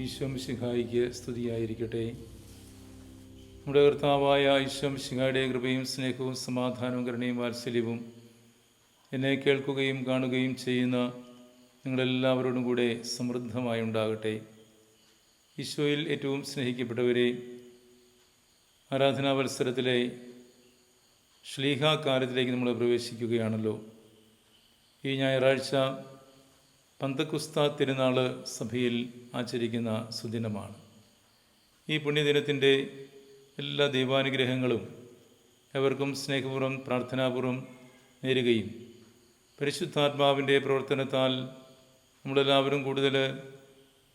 ഈശ്വം സിഹായിക്ക് സ്തുതിയായിരിക്കട്ടെ. നമ്മുടെ കർത്താവായ ഈശ്വം സിഹായുടെ കൃപയും സ്നേഹവും സമാധാനവും കരുണയും വാത്സല്യവും എന്നെ കേൾക്കുകയും കാണുകയും ചെയ്യുന്ന നിങ്ങളെല്ലാവരോടും കൂടെ സമൃദ്ധമായി ഉണ്ടാകട്ടെ. ഈശോയിൽ ഏറ്റവും സ്നേഹിക്കപ്പെട്ടവരെ ആരാധനാവത്സരത്തിലെ ശ്ലീഹാകാലത്തിലേക്ക് നമ്മൾ പ്രവേശിക്കുകയാണല്ലോ. ഈ ഞായറാഴ്ച പന്തക്കുസ്ത തിരുനാൾ സഭയിൽ ആചരിക്കുന്ന സുദിനമാണ്. ഈ പുണ്യദിനത്തിന്റെ എല്ലാ ദൈവാനുഗ്രഹങ്ങളും എവർക്കും സ്നേഹപൂർവം പ്രാർത്ഥനാപൂർവം നേരുകയും പരിശുദ്ധാത്മാവിന്റെ പ്രവർത്തനത്താൽ നമ്മളെല്ലാവരും കൂടുതൽ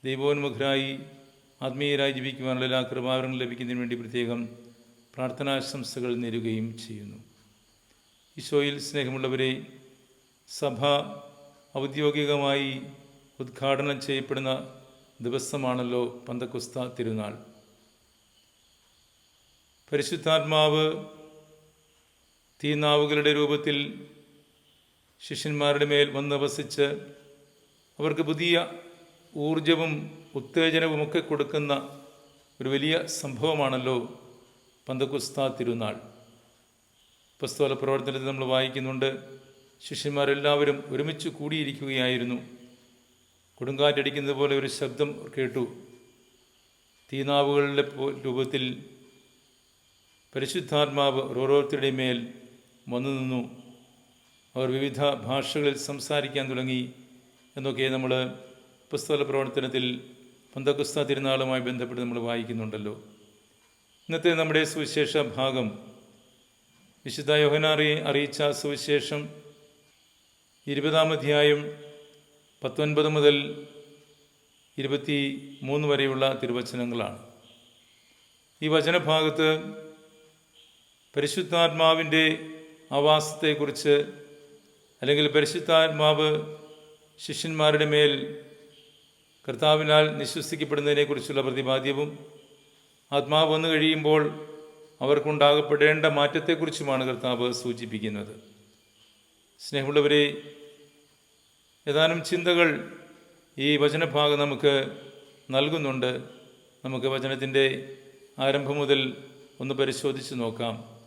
ദൈവോന്മുഖരായി ആത്മീയരായി ജീവിക്കുവാനുള്ള എല്ലാ കൃപാവരങ്ങളും ലഭിക്കുന്നതിന് വേണ്ടി പ്രത്യേകം പ്രാർത്ഥനാശംസകൾ നേരുകയും ചെയ്യുന്നു. ഈശോയിൽ സ്നേഹമുള്ളവരെ സഭ ഔദ്യോഗികമായി ഉദ്ഘാടനം ചെയ്യപ്പെടുന്ന ദിവസമാണല്ലോ പന്തക്കുസ്ത തിരുനാൾ. പരിശുദ്ധാത്മാവ് തീനാവുകളുടെ രൂപത്തിൽ ശിഷ്യന്മാരുടെ മേൽ വന്ന് വസിച്ച് അവർക്ക് പുതിയ ഊർജവും ഉത്തേജനവുമൊക്കെ കൊടുക്കുന്ന ഒരു വലിയ സംഭവമാണല്ലോ പന്തക്കുസ്ത തിരുനാൾ. പുസ്തക പ്രവർത്തനത്തിൽ നമ്മൾ വായിക്കുന്നുണ്ട് ശിഷ്യന്മാരെല്ലാവരും ഒരുമിച്ച് കൂടിയിരിക്കുകയായിരുന്നു. കൊടുങ്കാറ്റടിക്കുന്നത് പോലെ ഒരു ശബ്ദം കേട്ടു. തീനാവുകളുടെ രൂപത്തിൽ പരിശുദ്ധാത്മാവ് ഓരോരുത്തരുടെ മേൽ വന്നു നിന്നു. അവർ വിവിധ ഭാഷകളിൽ സംസാരിക്കാൻ തുടങ്ങി. എന്നൊക്കെ നമ്മൾ പുസ്തക പ്രവർത്തനത്തിൽ പന്തക്കുസ്ത തിരുനാളുമായി ബന്ധപ്പെട്ട് നമ്മൾ വായിക്കുന്നുണ്ടല്ലോ. ഇന്നത്തെ നമ്മുടെ സുവിശേഷ ഭാഗം വിശുദ്ധ യോഹനാറിയെ അറിയിച്ച സുവിശേഷം ഇരുപതാം അധ്യായം പത്തൊൻപത് മുതൽ ഇരുപത്തി മൂന്ന് വരെയുള്ള തിരുവചനങ്ങളാണ്. ഈ വചനഭാഗത്ത് പരിശുദ്ധാത്മാവിന്റെ ആവാസത്തെക്കുറിച്ച് അല്ലെങ്കിൽ പരിശുദ്ധാത്മാവ് ശിഷ്യന്മാരുടെ മേൽ കർത്താവിനാൽ നിശ്വസിക്കപ്പെടുന്നതിനെക്കുറിച്ചുള്ള പ്രതിപാദ്യവും ആത്മാവ് വന്നു കഴിയുമ്പോൾ അവർക്കുണ്ടാകപ്പെടേണ്ട മാറ്റത്തെക്കുറിച്ചുമാണ് കർത്താവ് സൂചിപ്പിക്കുന്നത്. സ്നേഹമുള്ളവരെ ഏതാനും ചിന്തകൾ ഈ വചനഭാഗം നമുക്ക് നൽകുന്നുണ്ട്. നമുക്ക് വചനത്തിന്റെ ആരംഭം മുതൽ ഒന്ന് പരിശോധിച്ച് നോക്കാം.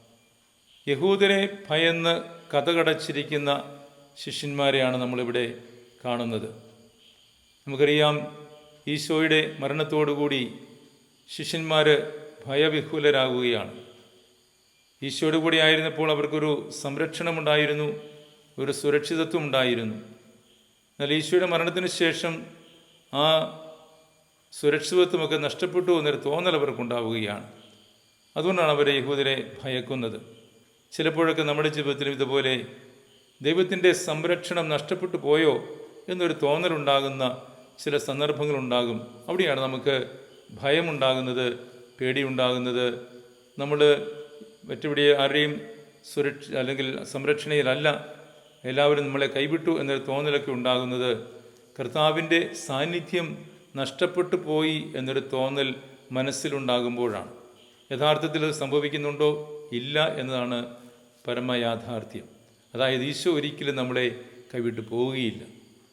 യഹൂദരെ ഭയന്ന് കഥകടച്ചിരിക്കുന്ന ശിഷ്യന്മാരെയാണ് നമ്മളിവിടെ കാണുന്നത്. നമുക്കറിയാം ഈശോയുടെ മരണത്തോടുകൂടി ശിഷ്യന്മാർ ഭയവിഹുലരാകുകയാണ്. ഈശോയുടെ കൂടി ആയിരുന്നപ്പോൾ അവർക്കൊരു സംരക്ഷണമുണ്ടായിരുന്നു. ഒരു സുരക്ഷിതത്വം ഉണ്ടായിരുന്നു. എന്നാൽ ഈശോയുടെ മരണത്തിന് ശേഷം ആ സുരക്ഷിതത്വമൊക്കെ നഷ്ടപ്പെട്ടു എന്നൊരു തോന്നൽ അവർക്കുണ്ടാവുകയാണ് അതുകൊണ്ടാണ് അവരെ യഹൂദരെ ഭയക്കുന്നത്. ചിലപ്പോഴൊക്കെ നമ്മുടെ ജീവിതത്തിലും ഇതുപോലെ ദൈവത്തിന്റെ സംരക്ഷണം നഷ്ടപ്പെട്ടു പോയോ എന്നൊരു തോന്നലുണ്ടാകുന്ന ചില സന്ദർഭങ്ങളുണ്ടാകും അവിടെയാണ് നമുക്ക് ഭയമുണ്ടാകുന്നത് പേടിയുണ്ടാകുന്നത്. നമ്മൾ മറ്റെവിടെ ആരുടെയും സുരക്ഷ അല്ലെങ്കിൽ സംരക്ഷണയിലല്ല എല്ലാവരും നമ്മളെ കൈവിട്ടു എന്നൊരു തോന്നലൊക്കെ ഉണ്ടാകുന്നത് കർത്താവിന്റെ സാന്നിധ്യം നഷ്ടപ്പെട്ടു പോയി എന്നൊരു തോന്നൽ മനസ്സിലുണ്ടാകുമ്പോഴാണ്. യഥാർത്ഥത്തിൽ അത് സംഭവിക്കുന്നുണ്ടോ? ഇല്ല എന്നതാണ് പരമയാഥാർത്ഥ്യം. അതായത് ഈശോ ഒരിക്കലും നമ്മളെ കൈവിട്ട് പോവുകയില്ല.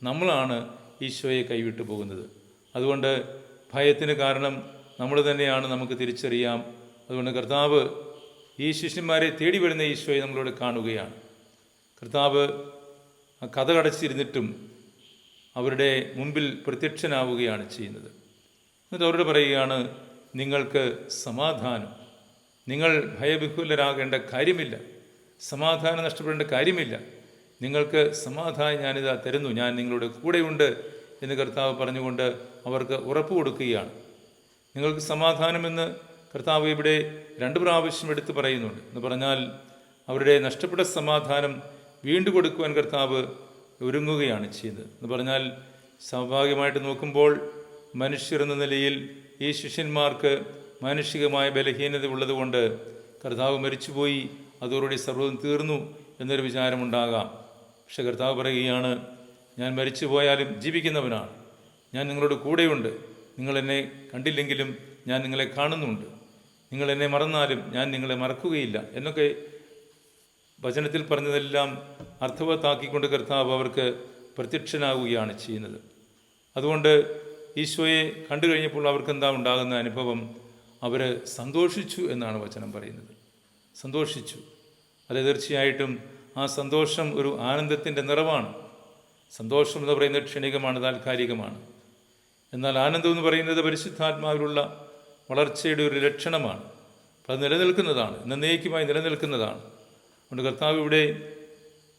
നമ്മളാണ് ഈശോയെ കൈവിട്ട് പോകുന്നത്. അതുകൊണ്ട് ഭയത്തിന് കാരണം നമ്മൾ തന്നെയാണ് നമുക്ക് തിരിച്ചറിയാം. അതുകൊണ്ട് കർത്താവ് ഈ ശിഷ്യന്മാരെ തേടി വരുന്ന ഈശോയെ നമ്മളോട് കാണുകയാണ്. കർത്താവ് കഥ കടച്ചിരുന്നിട്ടും അവരുടെ മുമ്പിൽ പ്രത്യക്ഷനാവുകയാണ് ചെയ്യുന്നത്. എന്നിട്ട് അവരോട് പറയുകയാണ് നിങ്ങൾക്ക് സമാധാനം. നിങ്ങൾ ഭയവിഹുലരാകേണ്ട കാര്യമില്ല. സമാധാനം നഷ്ടപ്പെടേണ്ട കാര്യമില്ല. നിങ്ങൾക്ക് സമാധാനം ഞാനിതാ തരുന്നു. ഞാൻ നിങ്ങളുടെ കൂടെയുണ്ട് എന്ന് കർത്താവ് പറഞ്ഞുകൊണ്ട് അവർക്ക് ഉറപ്പ് കൊടുക്കുകയാണ്. നിങ്ങൾക്ക് സമാധാനമെന്ന് കർത്താവ് ഇവിടെ രണ്ട് പ്രാവശ്യം എടുത്ത് പറയുന്നുണ്ട്. എന്ന് പറഞ്ഞാൽ അവരുടെ നഷ്ടപ്പെട്ട സമാധാനം വീണ്ടു കൊടുക്കുവാൻ കർത്താവ് ഒരുങ്ങുകയാണ് ചെയ്തത്. എന്ന് പറഞ്ഞാൽ സ്വാഭാവികമായിട്ട് നോക്കുമ്പോൾ മനുഷ്യർ എന്ന നിലയിൽ ഈ ശിഷ്യന്മാർക്ക് മാനുഷികമായ ബലഹീനത ഉള്ളതുകൊണ്ട് കർത്താവ് മരിച്ചുപോയി അതോടുകൂടി സർവതും തീർന്നു എന്നൊരു വിചാരമുണ്ടാകാം. പക്ഷെ കർത്താവ് പറയുകയാണ് ഞാൻ മരിച്ചു പോയാലും ജീവിക്കുന്നവനാണ്. ഞാൻ നിങ്ങളോട് കൂടെയുണ്ട്. നിങ്ങൾ എന്നെ കണ്ടില്ലെങ്കിലും ഞാൻ നിങ്ങളെ കാണുന്നുണ്ട്. നിങ്ങൾ എന്നെ മറന്നാലും ഞാൻ നിങ്ങളെ മറക്കുകയില്ല. എന്നൊക്കെ വചനത്തിൽ പറഞ്ഞതെല്ലാം അർത്ഥവത്താക്കിക്കൊണ്ട് കർത്താവ് അവർക്ക് പ്രത്യക്ഷനാവുകയാണ് ചെയ്യുന്നത്. അതുകൊണ്ട് ഈശോയെ കണ്ടു കഴിഞ്ഞപ്പോൾ അവർക്ക് എന്താ ഉണ്ടാകുന്ന അനുഭവം? അവർ സന്തോഷിച്ചു എന്നാണ് വചനം പറയുന്നത്. സന്തോഷിച്ചു. അത് തീർച്ചയായിട്ടും ആ സന്തോഷം ഒരു ആനന്ദത്തിന്റെ നിറവാണ്. സന്തോഷം എന്ന് പറയുന്നത് ക്ഷണികമാണ് താൽക്കാലികമാണ്. എന്നാൽ ആനന്ദം എന്ന് പറയുന്നത് പരിശുദ്ധാത്മാവിലുള്ള വളർച്ചയുടെ ഒരു ലക്ഷണമാണ്. അത് നിലനിൽക്കുന്നതാണ് എന്നേക്കുമായി നിലനിൽക്കുന്നതാണ്. അതുകൊണ്ട് കർത്താവ് ഇവിടെ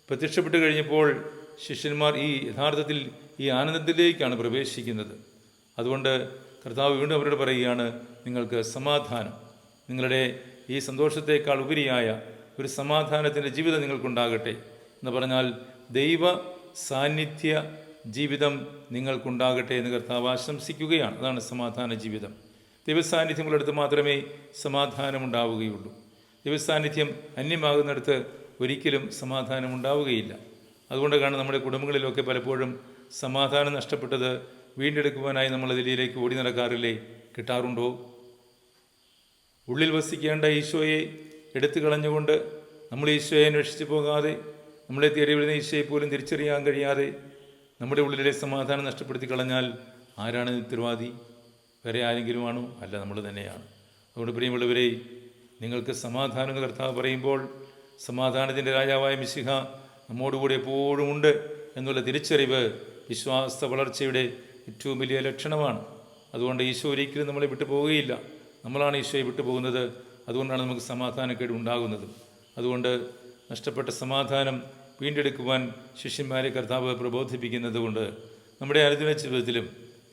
പ്രത്യക്ഷപ്പെട്ട് കഴിഞ്ഞപ്പോൾ ശിഷ്യന്മാർ ഈ യഥാർത്ഥത്തിൽ ഈ ആനന്ദത്തിലേക്കാണ് പ്രവേശിക്കുന്നത്. അതുകൊണ്ട് കർത്താവ് വീണ്ടും അവരോട് പറയുകയാണ് നിങ്ങൾക്ക് സമാധാനം. നിങ്ങളുടെ ഈ സന്തോഷത്തേക്കാൾ ഉപരിയായ ഒരു സമാധാനത്തിന്റെ ജീവിതം നിങ്ങൾക്കുണ്ടാകട്ടെ. എന്ന് പറഞ്ഞാൽ ദൈവ സാന്നിധ്യ ജീവിതം നിങ്ങൾക്കുണ്ടാകട്ടെ എന്ന് കർത്താവ് ആശംസിക്കുകയാണ്. അതാണ് സമാധാന ജീവിതം. ദൈവസാന്നിധ്യമുള്ളിടത്ത് മാത്രമേ സമാധാനം ഉണ്ടാവുകയുള്ളൂ ദൈവസാന്നിധ്യം അന്യമാകുന്നിടത്ത് ഒരിക്കലും സമാധാനം ഉണ്ടാവുകയില്ല അതുകൊണ്ട് കാണും നമ്മുടെ കുടുംബങ്ങളിലൊക്കെ പലപ്പോഴും സമാധാനം നഷ്ടപ്പെട്ടത് വീണ്ടെടുക്കുവാനായി നമ്മൾ അതിലേക്ക് ഓടി നടക്കാറില്ലേ? കിട്ടാറുണ്ടോ? ഉള്ളിൽ വസിക്കേണ്ട ഈശോയെ എടുത്തു കളഞ്ഞുകൊണ്ട് നമ്മൾ ഈശോയെ അന്വേഷിച്ചു പോകാതെ നമ്മളെ തേടി വരുന്ന ഈശോയെ പോലും തിരിച്ചറിയാൻ കഴിയാതെ നമ്മുടെ ഉള്ളിലെ സമാധാനം നഷ്ടപ്പെടുത്തി കളഞ്ഞാൽ ആരാണ് ഉത്തരവാദി വേറെ ആരെങ്കിലുമാണോ? അല്ല നമ്മൾ തന്നെയാണ്. അതുകൊണ്ട് പ്രിയമുള്ളവരെ നിങ്ങൾക്ക് സമാധാനം കർത്താവ് പറയുമ്പോൾ സമാധാനത്തിന്റെ രാജാവായ മിശിഹ നമ്മോടുകൂടി എപ്പോഴും ഉണ്ട് എന്നുള്ള തിരിച്ചറിവ് വിശ്വാസ വളർച്ചയുടെ ഏറ്റവും വലിയ ലക്ഷണമാണ്. അതുകൊണ്ട് ഈശോ ഒരിക്കലും നമ്മളെ വിട്ടു പോവുകയില്ല. നമ്മളാണ് ഈശോയെ വിട്ടു പോകുന്നത്. അതുകൊണ്ടാണ് നമുക്ക് സമാധാനക്കേട് ഉണ്ടാകുന്നത്. അതുകൊണ്ട് നഷ്ടപ്പെട്ട സമാധാനം വീണ്ടെടുക്കുവാൻ ശിഷ്യന്മാരെ കർത്താവ് പ്രബോധിപ്പിക്കുന്നത് കൊണ്ട് നമ്മുടെ അനുദിന ജീവിതത്തിലും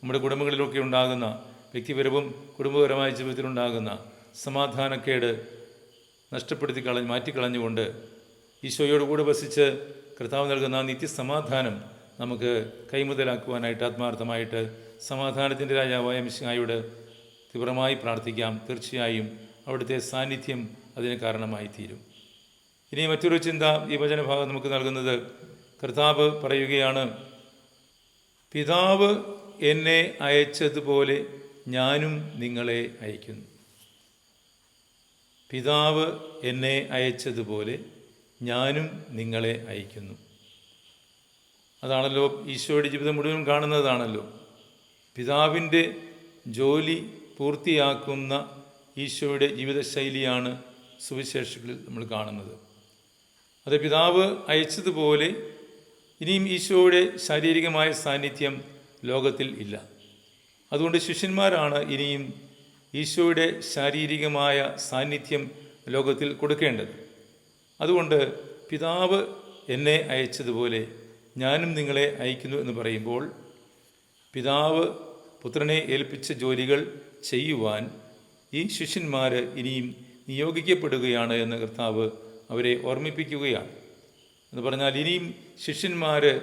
നമ്മുടെ കുടുംബങ്ങളിലൊക്കെ ഉണ്ടാകുന്ന വ്യക്തിപരവും കുടുംബപരമായ ജീവിതത്തിലുണ്ടാകുന്ന സമാധാനക്കേട് നഷ്ടപ്പെടുത്തി കളഞ്ഞ് മാറ്റിക്കളഞ്ഞുകൊണ്ട് ഈശോയോട് കൂടെ വസിച്ച് കർത്താവ് നൽകുന്ന ആ നിത്യസമാധാനം നമുക്ക് കൈമുതലാക്കുവാനായിട്ട് ആത്മാർത്ഥമായിട്ട് സമാധാനത്തിന്റെ രാജാവായ മിശിഹായോട് തീവ്രമായി പ്രാർത്ഥിക്കാം. തീർച്ചയായും അവിടുത്തെ സാന്നിധ്യം അതിന് കാരണമായി തീരും ഇനി മറ്റൊരു ചിന്ത ഈ വചനഭാഗം നമുക്ക് നൽകുന്നത് കർത്താവ് പറയുകയാണ് പിതാവ് എന്നെ അയച്ചതുപോലെ ഞാനും നിങ്ങളെ അയക്കുന്നു പിതാവ് എന്നെ അയച്ചതുപോലെ ഞാനും നിങ്ങളെ അയക്കുന്നു. അതാണല്ലോ ഈശോയുടെ ജീവിതം മുഴുവൻ കാണുന്നതാണല്ലോ. പിതാവിന്റെ ജോലി പൂർത്തിയാക്കുന്ന ഈശോയുടെ ജീവിതശൈലിയാണ് സുവിശേഷങ്ങളിൽ നമ്മൾ കാണുന്നത്. അത് പിതാവ് അയച്ചതുപോലെ ഇനിയും ഈശോയുടെ ശാരീരികമായ സാന്നിധ്യം ലോകത്തിൽ ഇല്ല. അതുകൊണ്ട് ശിഷ്യന്മാരാണ് ഇനിയും ഈശോയുടെ ശാരീരികമായ സാന്നിധ്യം ലോകത്തിൽ കൊടുക്കേണ്ടത്. അതുകൊണ്ട് പിതാവ് എന്നെ അയച്ചതുപോലെ ഞാനും നിങ്ങളെ അയക്കുന്നു എന്ന് പറയുമ്പോൾ പിതാവ് പുത്രനെ ഏൽപ്പിച്ച ജോലികൾ ചെയ്യുവാൻ ഈ ശിഷ്യന്മാർ ഇനിയും നിയോഗിക്കപ്പെടുകയാണ് എന്ന് കർത്താവ് അവരെ ഓർമ്മിപ്പിക്കുകയാണ്. എന്ന് പറഞ്ഞാൽ ഇനിയും ശിഷ്യന്മാർ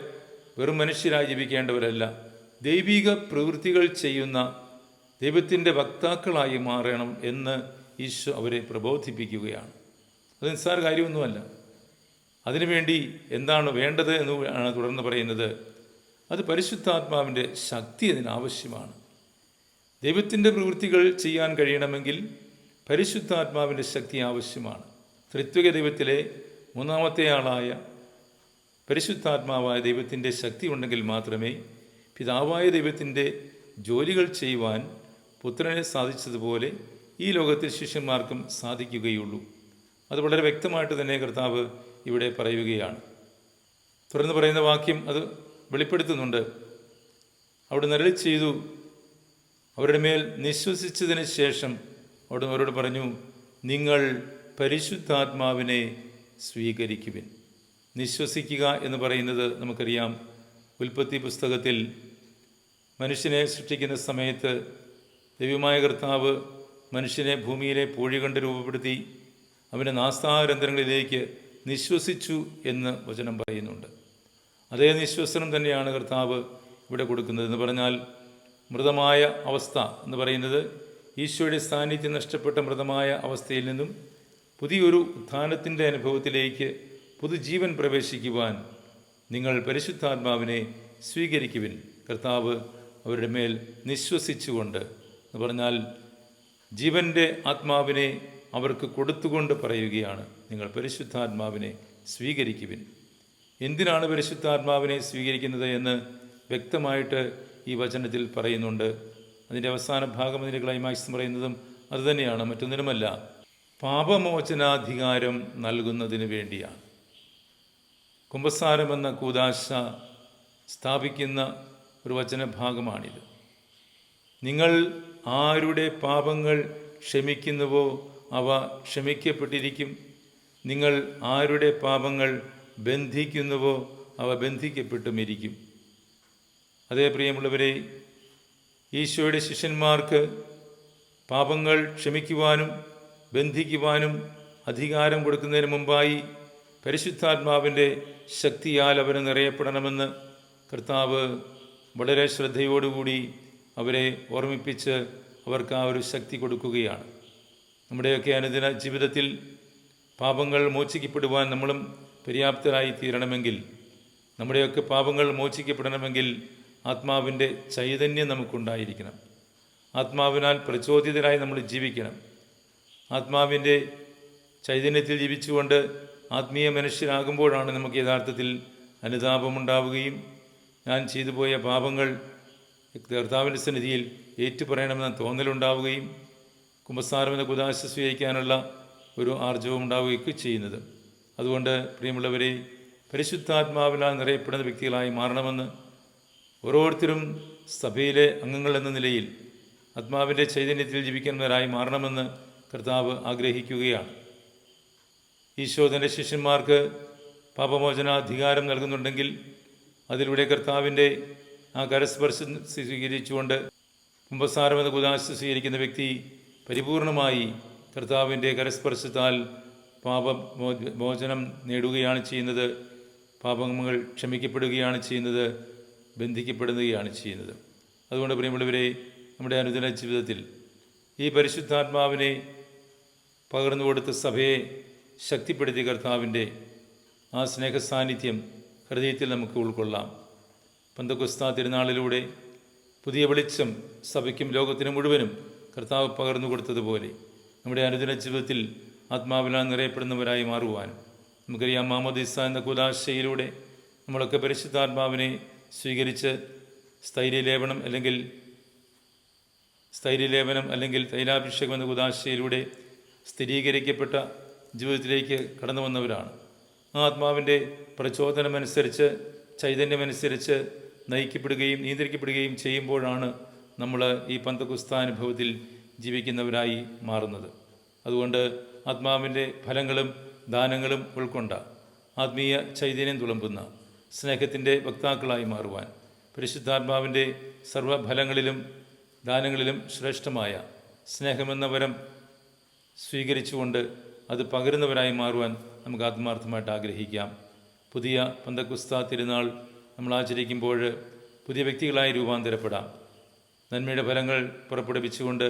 വെറും മനുഷ്യരായി ജീവിക്കേണ്ടവരല്ല. ദൈവിക പ്രവൃത്തികൾ ചെയ്യുന്ന ദൈവത്തിന്റെ വക്താക്കളായി മാറണം എന്ന് ഈശോ അവരെ പ്രബോധിപ്പിക്കുകയാണ്. അത് നിസ്സാര കാര്യമൊന്നുമല്ല. അതിനുവേണ്ടി എന്താണ് വേണ്ടത് എന്ന് ആണ് തുടർന്ന് പറയുന്നത്. അത് പരിശുദ്ധാത്മാവിന്റെ ശക്തി അതിനാവശ്യമാണ്. ദൈവത്തിന്റെ പ്രവൃത്തികൾ ചെയ്യാൻ കഴിയണമെങ്കിൽ പരിശുദ്ധാത്മാവിന്റെ ശക്തി ആവശ്യമാണ്. ത്രിത്വിക ദൈവത്തിലെ മൂന്നാമത്തെ ആളായ പരിശുദ്ധാത്മാവായ ദൈവത്തിന്റെ ശക്തി ഉണ്ടെങ്കിൽ മാത്രമേ പിതാവായ ദൈവത്തിന്റെ ജോലികൾ ചെയ്യുവാൻ പുത്രനെ സാധിച്ചതുപോലെ ഈ ലോകത്തിൽ ശിഷ്യന്മാർക്കും സാധിക്കുകയുള്ളൂ. അത് വളരെ വ്യക്തമായിട്ട് തന്നെ കർത്താവ് ഇവിടെ പറയുകയാണ്. തുടർന്ന് പറയുന്ന വാക്യം അത് വെളിപ്പെടുത്തുന്നുണ്ട്. അവിടെ നരളി ചെയ്തു. അവരുടെ മേൽ നിശ്വസിച്ചതിന് ശേഷം അവിടെ അവരോട് പറഞ്ഞു നിങ്ങൾ പരിശുദ്ധാത്മാവിനെ സ്വീകരിക്കുവിൻ. നിശ്വസിക്കുക എന്ന് പറയുന്നത് നമുക്കറിയാം. ഉൽപ്പത്തി പുസ്തകത്തിൽ മനുഷ്യനെ സൃഷ്ടിക്കുന്ന സമയത്ത് ദൈവമായ കർത്താവ് മനുഷ്യനെ ഭൂമിയിലെ പൂഴി കണ്ട് രൂപപ്പെടുത്തി അവന്റെ നാസ്താരന്തരങ്ങളിലേക്ക് നിശ്വസിച്ചു എന്ന് വചനം പറയുന്നുണ്ട്. അതേ നിശ്വസനം തന്നെയാണ് കർത്താവ് ഇവിടെ കൊടുക്കുന്നത് എന്ന് പറഞ്ഞാൽ മൃതമായ അവസ്ഥ എന്ന് പറയുന്നത് ഈശോയുടെ സാന്നിധ്യം നഷ്ടപ്പെട്ട മൃതമായ അവസ്ഥയിൽ നിന്നും പുതിയൊരു ഉത്ഥാനത്തിന്റെ അനുഭവത്തിലേക്ക് പുതുജീവൻ പ്രവേശിക്കുവാൻ നിങ്ങൾ പരിശുദ്ധാത്മാവിനെ സ്വീകരിക്കുവിൻ. കർത്താവ് അവരുടെ മേൽ നിശ്വസിച്ചുകൊണ്ട് എന്ന് പറഞ്ഞാൽ ജീവന്റെ ആത്മാവിനെ അവർക്ക് കൊടുത്തുകൊണ്ട് പറയുകയാണ്. നിങ്ങൾ പരിശുദ്ധാത്മാവിനെ സ്വീകരിക്കുവിൻ. എന്തിനാണ് പരിശുദ്ധാത്മാവിനെ സ്വീകരിക്കുന്നത് എന്ന് വ്യക്തമായിട്ട് ഈ വചനത്തിൽ പറയുന്നുണ്ട്. അതിന്റെ അവസാന ഭാഗം അതിന്റെ ക്ലൈമാക്സ് പറയുന്നതും അതുതന്നെയാണ് മറ്റൊന്നിനുമല്ല. പാപമോചനാധികാരം നൽകുന്നതിന് വേണ്ടിയാണ്. കുംഭസാരമെന്ന കൂതാശ സ്ഥാപിക്കുന്ന ഒരു വചനഭാഗമാണിത്. നിങ്ങൾ ആരുടെ പാപങ്ങൾ ക്ഷമിക്കുന്നുവോ അവ ക്ഷമിക്കപ്പെട്ടിരിക്കും. നിങ്ങൾ ആരുടെ പാപങ്ങൾ ബന്ധിക്കുന്നുവോ അവ ബന്ധിക്കപ്പെട്ടുമിരിക്കും. അതേ പ്രിയമുള്ളവരെ ഈശോയുടെ ശിഷ്യന്മാർക്ക് പാപങ്ങൾ ക്ഷമിക്കുവാനും ബന്ധിക്കുവാനും അധികാരം കൊടുക്കുന്നതിന് മുമ്പായി പരിശുദ്ധാത്മാവിന്റെ ശക്തിയാൽ അവന് നിറയപ്പെടണമെന്ന് കർത്താവ് വളരെ ശ്രദ്ധയോടുകൂടി അവരെ ഓർമ്മിപ്പിച്ച് അവർക്ക് ആ ഒരു ശക്തി കൊടുക്കുകയാണ്. നമ്മുടെയൊക്കെ അനുദിന ജീവിതത്തിൽ പാപങ്ങൾ മോചിക്കപ്പെടുവാൻ നമ്മളും പര്യാപ്തരായി തീരണമെങ്കിൽ നമ്മുടെയൊക്കെ പാപങ്ങൾ മോചിക്കപ്പെടണമെങ്കിൽ ആത്മാവിന്റെ ചൈതന്യം നമുക്കുണ്ടായിരിക്കണം. ആത്മാവിനാൽ പ്രചോദിതരായി നമ്മൾ ജീവിക്കണം. ആത്മാവിന്റെ ചൈതന്യത്തിൽ ജീവിച്ചുകൊണ്ട് ആത്മീയ മനുഷ്യരാകുമ്പോഴാണ് നമുക്ക് യഥാർത്ഥത്തിൽ അനുതാപമുണ്ടാവുകയും ഞാൻ ചെയ്തു പോയ പാപങ്ങൾ കർത്താവിന്റെ സന്നിധിയിൽ ഏറ്റുപറയണമെന്ന തോന്നലുണ്ടാവുകയും കുമ്പസാരമെന്ന കുദാശ സ്വീകരിക്കാനുള്ള ഒരു ആർജവം ഉണ്ടാവുകയൊക്കെ ചെയ്യുന്നത്. അതുകൊണ്ട് പ്രിയമുള്ളവരെ പരിശുദ്ധാത്മാവിനാൽ നിറയപ്പെടുന്ന വ്യക്തികളായി മാറണമെന്ന് ഓരോരുത്തരും സഭയിലെ അംഗങ്ങൾ എന്ന നിലയിൽ ആത്മാവിന്റെ ചൈതന്യത്തിൽ ജീവിക്കുന്നവരായി മാറണമെന്ന് കർത്താവ് ആഗ്രഹിക്കുകയാണ്. ഈശോ തന്റെ ശിഷ്യന്മാർക്ക് പാപമോചനാധികാരം നൽകുന്നുണ്ടെങ്കിൽ അതിലൂടെ കർത്താവിന്റെ ആ കരസ്പർശം സ്വീകരിച്ചുകൊണ്ട് കുംഭസാരമെന്ന കുദാശ സ്വീകരിക്കുന്ന വ്യക്തി പരിപൂർണമായി കർത്താവിന്റെ കരസ്പർശത്താൽ പാപ മോചനം നേടുകയാണ് ചെയ്യുന്നത് പാപങ്ങൾ ക്ഷമിക്കപ്പെടുകയാണ് ചെയ്യുന്നത് ബന്ധിക്കപ്പെടുകയാണ് ചെയ്യുന്നത്. അതുകൊണ്ട് പ്രിയമുള്ളവരെ നമ്മുടെ അനുദിന ജീവിതത്തിൽ ഈ പരിശുദ്ധാത്മാവിനെ പകർന്നു കൊടുത്ത സഭയെ ശക്തിപ്പെടുത്തിയ കർത്താവിന്റെ ആ സ്നേഹ സാന്നിധ്യം ഹൃദയത്തിൽ നമുക്ക് ഉൾക്കൊള്ളാം. പന്തക്കുസ്ത തിരുനാളിലൂടെ പുതിയ വെളിച്ചം സഭയ്ക്കും ലോകത്തിന് മുഴുവനും കർത്താവ് പകർന്നു കൊടുത്തതുപോലെ നമ്മുടെ അനുദിന ജീവിതത്തിൽ ആത്മാവിലാൻ നിറയപ്പെടുന്നവരായി മാറുവാനും. നമുക്കറിയാം മാമോദിസ എന്ന കുലാശയിലൂടെ നമ്മളൊക്കെ പരിശുദ്ധാത്മാവിനെ സ്വീകരിച്ച് സ്ഥൈര്യലേപനം അല്ലെങ്കിൽ സ്ഥൈര്യലേപനം അല്ലെങ്കിൽ തൈലാഭിഷേകം എന്ന കുതാശയിലൂടെ സ്ഥിരീകരിക്കപ്പെട്ട ജീവിതത്തിലേക്ക് കടന്നു വന്നവരാണ്. ആ ആത്മാവിന്റെ പ്രചോദനമനുസരിച്ച് ചൈതന്യമനുസരിച്ച് നയിക്കപ്പെടുകയും നിയന്ത്രിക്കപ്പെടുകയും ചെയ്യുമ്പോഴാണ് നമ്മൾ ഈ പന്തകുസ്താനുഭവത്തിൽ ജീവിക്കുന്നവരായി മാറുന്നത്. അതുകൊണ്ട് ആത്മാവിന്റെ ഫലങ്ങളും ദാനങ്ങളും ഉൾക്കൊണ്ട ആത്മീയ ചൈതന്യം തുളമ്പുന്ന സ്നേഹത്തിന്റെ വക്താക്കളായി മാറുവാൻ പരിശുദ്ധാത്മാവിന്റെ സർവഫലങ്ങളിലും ദാനങ്ങളിലും ശ്രേഷ്ഠമായ സ്നേഹമെന്ന വരം സ്വീകരിച്ചുകൊണ്ട് അത് പകരുന്നവരായി മാറുവാൻ നമുക്ക് ആത്മാർത്ഥമായിട്ട് ആഗ്രഹിക്കാം. പുതിയ പന്തക്കുസ്ത തിരുനാൾ നമ്മൾ ആചരിക്കുമ്പോൾ പുതിയ വ്യക്തികളായി രൂപാന്തരപ്പെടാം. നന്മയുടെ ഫലങ്ങൾ പുറപ്പെടുവിച്ചുകൊണ്ട്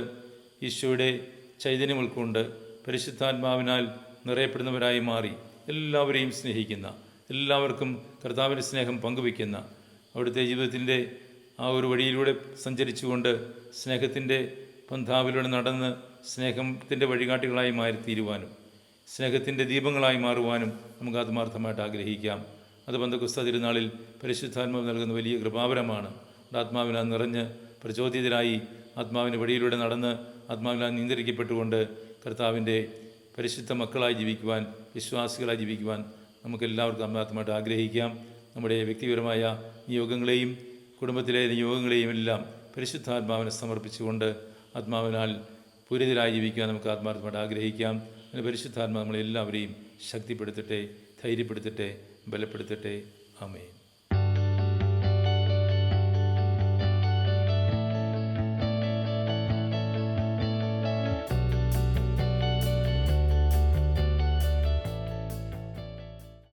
ഈശോയുടെ ചൈതന്യം ഉൾക്കൊണ്ട് പരിശുദ്ധാത്മാവിനാൽ നിറയപ്പെടുന്നവരായി മാറി എല്ലാവരെയും സ്നേഹിക്കുന്ന എല്ലാവർക്കും കർത്താവിന്റെ സ്നേഹം പങ്കുവയ്ക്കുന്ന അവിടുത്തെ ജീവിതത്തിന്റെ ആ ഒരു വഴിയിലൂടെ സഞ്ചരിച്ചുകൊണ്ട് സ്നേഹത്തിന്റെ പന്ഥാവിലൂടെ നടന്ന് സ്നേഹത്തിന്റെ വഴികാട്ടികളായി മാറി തീരുവാനും സ്നേഹത്തിന്റെ ദീപങ്ങളായി മാറുവാനും നമുക്ക് ആത്മാർത്ഥമായിട്ട് ആഗ്രഹിക്കാം. അത് ബന്ധക്കുസ്ത തിരുനാളിൽ പരിശുദ്ധാത്മാവ് നൽകുന്ന വലിയ കൃപാവരമാണ്. ആത്മാവിനാൽ നിറഞ്ഞ് പ്രചോദിതരായി ആത്മാവിന്റെ വഴിയിലൂടെ നടന്ന് ആത്മാവിനാൽ നിയന്ത്രിക്കപ്പെട്ടുകൊണ്ട് കർത്താവിന്റെ പരിശുദ്ധ മക്കളായി ജീവിക്കുവാൻ വിശ്വാസികളായി ജീവിക്കുവാൻ നമുക്ക് എല്ലാവർക്കും ആത്മാർത്ഥമായിട്ട് ആഗ്രഹിക്കാം. നമ്മുടെ വ്യക്തിപരമായ നിയോഗങ്ങളെയും കുടുംബത്തിലെ നിയോഗങ്ങളെയും എല്ലാം പരിശുദ്ധാത്മാവിനെ സമർപ്പിച്ചുകൊണ്ട് ആത്മാവിനാൽ പൂരിതരായി ജീവിക്കാൻ നമുക്ക് ആത്മാർത്ഥമായിട്ട് ആഗ്രഹിക്കാം. അതിന് പരിശുദ്ധാത്മാ നമ്മളെല്ലാവരെയും ശക്തിപ്പെടുത്തട്ടെ ധൈര്യപ്പെടുത്തട്ടെ. ബലപ്പെടുത്തട്ടെ. ആമേൻ.